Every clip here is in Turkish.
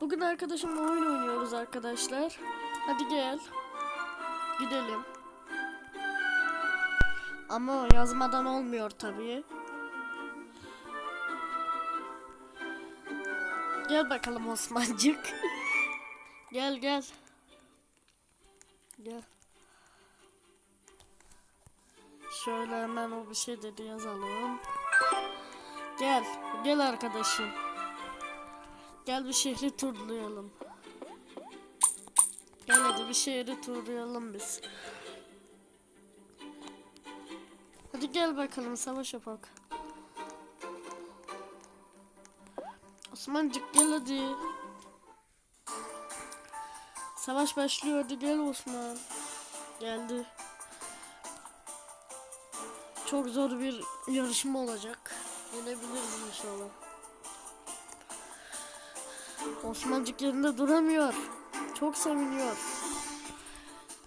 Bugün arkadaşımla oyun oynuyoruz arkadaşlar. Hadi gel. Gidelim. Ama yazmadan olmuyor tabii. Gel bakalım Osmancık. gel gel. Gel. Şöyle hemen o bir şey dedi yazalım. Gel. Gel arkadaşım. Gel bir şehri turlayalım. Gel hadi bir şehri turlayalım biz. Hadi gel bakalım savaş yapak. Osmancık gel hadi. Savaş başlıyor hadi gel Osman. Geldi. Çok zor bir yarışma olacak. Yenebiliriz inşallah. Osmancık yerinde duramıyor. Çok seviniyor.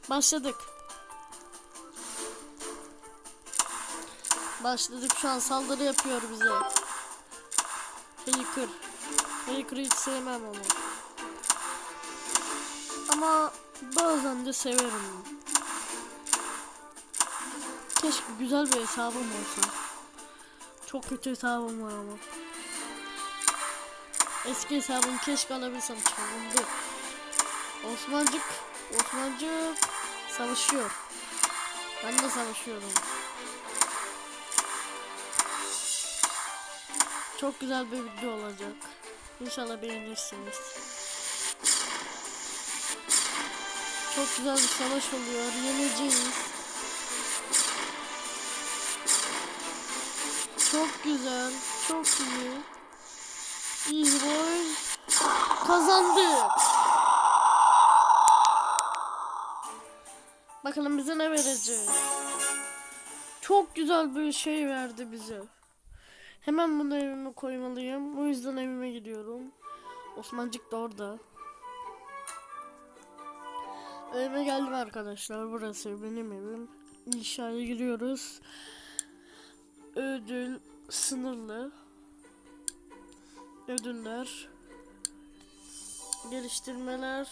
Başladık. Başladık şu an saldırı yapıyor bize. Hacker. Hacker'ı hiç sevmem onu. Ama bazen de severim. Keşke güzel bir hesabım olsa. Çok kötü hesabım var ama. Eski hesabımı keşke alabilsem çalındı. Osmancık, Osmancık savaşıyor. Ben de savaşıyorum. Çok güzel bir video olacak. İnşallah beğenirsiniz. Çok güzel bir savaş oluyor. Yeneceğiz. Çok güzel. Çok. İyi Kazandık. Bakalım bize ne verecek. Çok güzel bir şey verdi bize. Hemen bunu evime koymalıyım. O yüzden evime gidiyorum. Osmancık da orada. Evime geldim arkadaşlar. Burası benim evim. İnşaya giriyoruz. Ödül sınırlı. Ödüller. Geliştirmeler.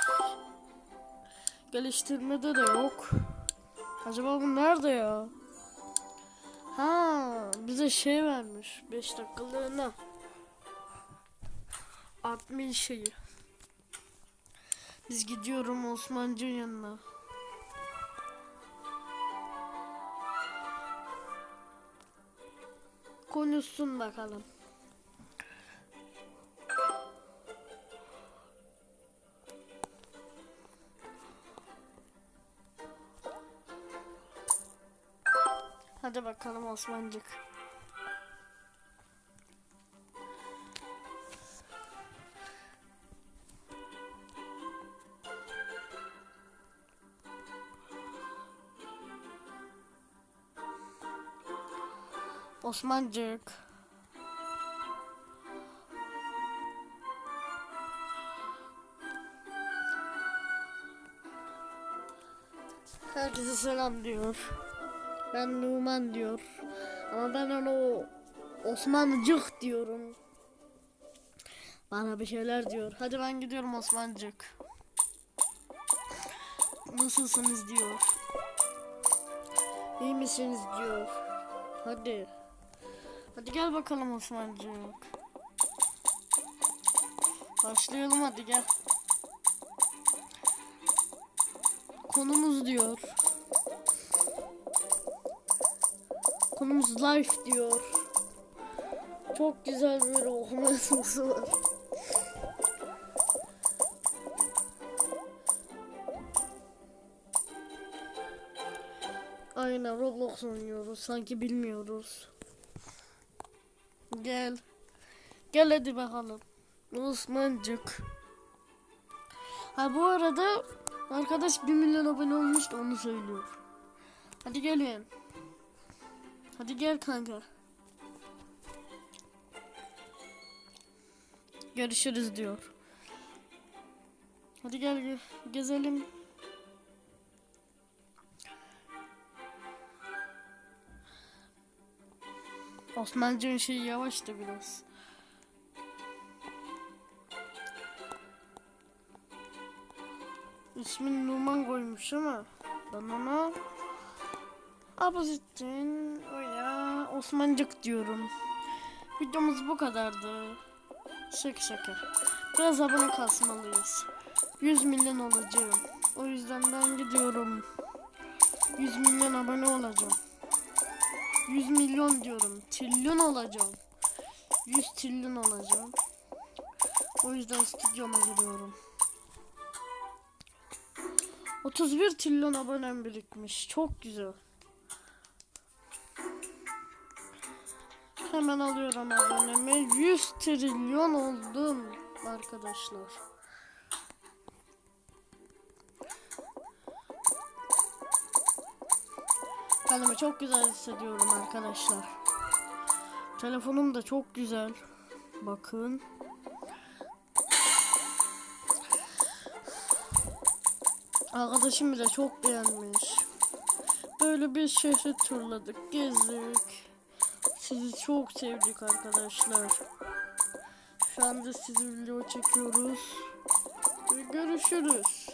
Geliştirmede de yok. Acaba bu nerede ya? Ha, bize şey vermiş. 5 dakikalığına. Admin şeyi. Biz gidiyorum Osmancı'nın yanına. Konuşsun bakalım. Hadi bakalım Osmancık. Osmancık. Herkese selam diyor. Ben Numan diyor. Ama ben onu Osmancık diyorum. Bana bir şeyler diyor. Hadi ben gidiyorum Osmancık. Nasılsınız diyor. İyi misiniz diyor. Hadi. Hadi gel bakalım Osmancık. Başlayalım hadi gel. Konumuz diyor. Konumuz life diyor. Çok güzel bir yazısı var. Aynen Roblox oynuyoruz. Sanki bilmiyoruz. Gel. Gel hadi bakalım. Osmancık. Ha bu arada arkadaş 1 milyon abone olmuş da onu söylüyor. Hadi gelin. Hadi gel kanka. Görüşürüz diyor. Hadi gel ge- gezelim. Osmancı'nın şeyi yavaştı biraz. İsmini Numan koymuş ama ben ona Abuzettin veya Osmancık diyorum. Videomuz bu kadardı. Şaka şaka. Biraz abone kasmalıyız. 100 milyon olacağım. O yüzden ben gidiyorum. 100 milyon abone olacağım. 100 milyon diyorum. Trilyon olacağım. 100 trilyon olacağım. O yüzden stüdyoma giriyorum. 31 trilyon abonem birikmiş. Çok güzel. Hemen alıyorum abonemi. 100 trilyon oldum arkadaşlar. Kendimi çok güzel hissediyorum arkadaşlar. Telefonum da çok güzel. Bakın. Arkadaşım bile çok beğenmiş. Böyle bir şehri turladık, gezdik. Sizi çok sevdik arkadaşlar. Şu anda sizi video çekiyoruz. Ve görüşürüz.